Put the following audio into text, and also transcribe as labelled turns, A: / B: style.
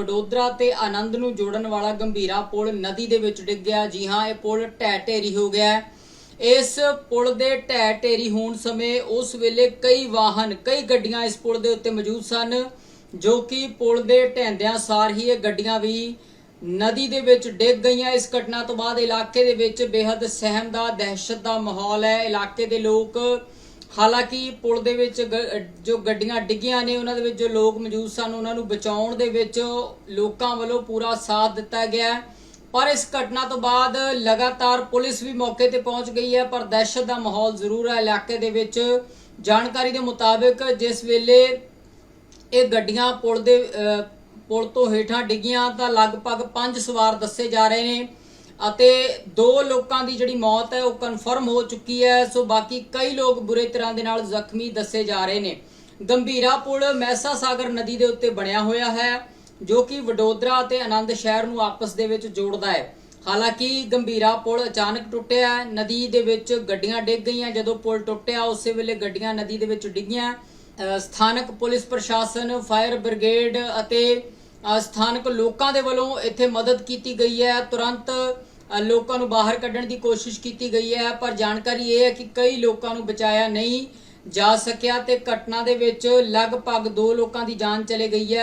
A: ਵਡੋਦਰਾ ਤੇ ਆਨੰਦ ਨੂੰ ਜੋੜਨ ਵਾਲਾ ਗੰਭੀਰਾ ਪੁਲ ਨਦੀ ਦੇ ਵਿੱਚ ਡਿੱਗ ਗਿਆ। ਜੀ ਹਾਂ, ਇਹ ਪੁਲ ਢਹਿ ਢੇਰੀ ਹੋ ਗਿਆ ਇਸ ਪੁਲ ਦੇ ਢਹਿ ਢੇਰੀ ਹੋਣ ਸਮੇਂ ਉਸ ਵੇਲੇ ਕਈ ਵਾਹਨ, ਕਈ ਗੱਡੀਆਂ ਇਸ ਪੁਲ ਦੇ ਉੱਤੇ ਮੌਜੂਦ ਸਨ, ਜੋ ਕਿ ਪੁਲ ਦੇ ਢਹਿੰਦਿਆਂ ਸਾਰ ਹੀ ਇਹ ਗੱਡੀਆਂ ਵੀ ਨਦੀ ਦੇ ਵਿੱਚ ਡਿੱਗ ਗਈਆਂ। ਇਸ ਘਟਨਾ ਤੋਂ ਬਾਅਦ ਇਲਾਕੇ ਦੇ ਵਿੱਚ ਬੇहद ਸਹਿਮ ਦਾ ਦਹਿਸ਼ਤ ਦਾ ਮਾਹੌਲ ਹੈ। ਇਲਾਕੇ ਦੇ ਲੋਕ ਹਾਲਾਂਕਿ ਪੁਲ ਦੇ ਵਿੱਚ ਗ- ਜੋ ਗੱਡੀਆਂ ਡਿੱਗੀਆਂ ਨੇ, ਉਹਨਾਂ ਦੇ ਵਿੱਚ ਜੋ ਲੋਕ ਮੌਜੂਦ ਸਨ, ਉਹਨਾਂ ਨੂੰ ਬਚਾਉਣ ਦੇ ਵਿੱਚ ਲੋਕਾਂ ਵੱਲੋਂ ਪੂਰਾ ਸਾਥ ਦਿੱਤਾ ਗਿਆ ਪਰ ਇਸ ਘਟਨਾ ਤੋਂ ਬਾਅਦ ਲਗਾਤਾਰ ਪੁਲਿਸ ਵੀ ਮੌਕੇ ਤੇ ਪਹੁੰਚ ਗਈ ਹੈ, ਪਰ ਦਹਿਸ਼ਤ ਦਾ ਮਾਹੌਲ ਜ਼ਰੂਰ ਹੈ। ਇਲਾਕੇ ਦੇ ਵਿੱਚ ਜਾਣਕਾਰੀ ਦੇ ਮੁਤਾਬਕ ਜਿਸ ਵੇਲੇ ਇਹ ਗੱਡੀਆਂ ਪੁਲ ਦੇ ਪੁਲ ਤੋਂ ਹੇਠਾਂ ਡਿੱਗੀਆਂ, ਤਾਂ ਲਗਭਗ 5 ਸਵਾਰ ਦੱਸੇ ਜਾ ਰਹੇ ਨੇ। ਅਤੇ ਦੋ ਲੋਕਾਂ ਦੀ ਜਿਹੜੀ ਮੌਤ ਹੈ, ਉਹ ਕਨਫਰਮ ਹੋ ਚੁੱਕੀ ਹੈ। ਸੋ ਬਾਕੀ ਕਈ ਲੋਕ ਬੁਰੇ ਤਰ੍ਹਾਂ ਦੇ ਨਾਲ ਜ਼ਖਮੀ ਦੱਸੇ ਜਾ ਰਹੇ ਨੇ। ਗੰਭੀਰਾ ਪੁਲ ਮੈਸਾ ਸਾਗਰ ਨਦੀ ਦੇ ਉੱਤੇ ਬਣਿਆ ਹੋਇਆ ਹੈ, ਜੋ ਕਿ ਵਡੋਦਰਾ ਅਤੇ ਆਨੰਦ ਸ਼ਹਿਰ ਨੂੰ ਆਪਸ ਦੇ ਵਿੱਚ ਜੋੜਦਾ ਹੈ। ਹਾਲਾਂਕਿ ਗੰਭੀਰਾ ਪੁਲ ਅਚਾਨਕ ਟੁੱਟਿਆ ਨਦੀ ਦੇ ਵਿੱਚ ਗੱਡੀਆਂ ਡਿੱਗ ਗਈਆਂ। ਜਦੋਂ ਪੁਲ ਟੁੱਟਿਆ, ਉਸੇ ਵੇਲੇ ਗੱਡੀਆਂ ਨਦੀ ਦੇ ਵਿੱਚ ਡਿੱਗੀਆਂ। ਸਥਾਨਕ ਪੁਲਿਸ ਪ੍ਰਸ਼ਾਸਨ, ਫਾਇਰ ਬ੍ਰਿਗੇਡ ਅਤੇ ਸਥਾਨਕ ਲੋਕਾਂ ਦੇ ਵੱਲੋਂ ਇੱਥੇ ਮਦਦ ਕੀਤੀ ਗਈ ਹੈ। ਤੁਰੰਤ ਲੋਕਾਂ ਨੂੰ ਬਾਹਰ ਕੱਢਣ ਦੀ ਕੋਸ਼ਿਸ਼ ਕੀਤੀ ਗਈ ਹੈ, ਪਰ ਜਾਣਕਾਰੀ ਇਹ ਹੈ ਕਿ ਕਈ ਲੋਕਾਂ ਨੂੰ ਬਚਾਇਆ ਨਹੀਂ ਜਾ ਸਕਿਆ ਤੇ ਘਟਨਾ ਦੇ ਵਿੱਚ ਲਗਭਗ 2 ਲੋਕਾਂ ਦੀ ਜਾਨ ਚਲੇ ਗਈ ਹੈ।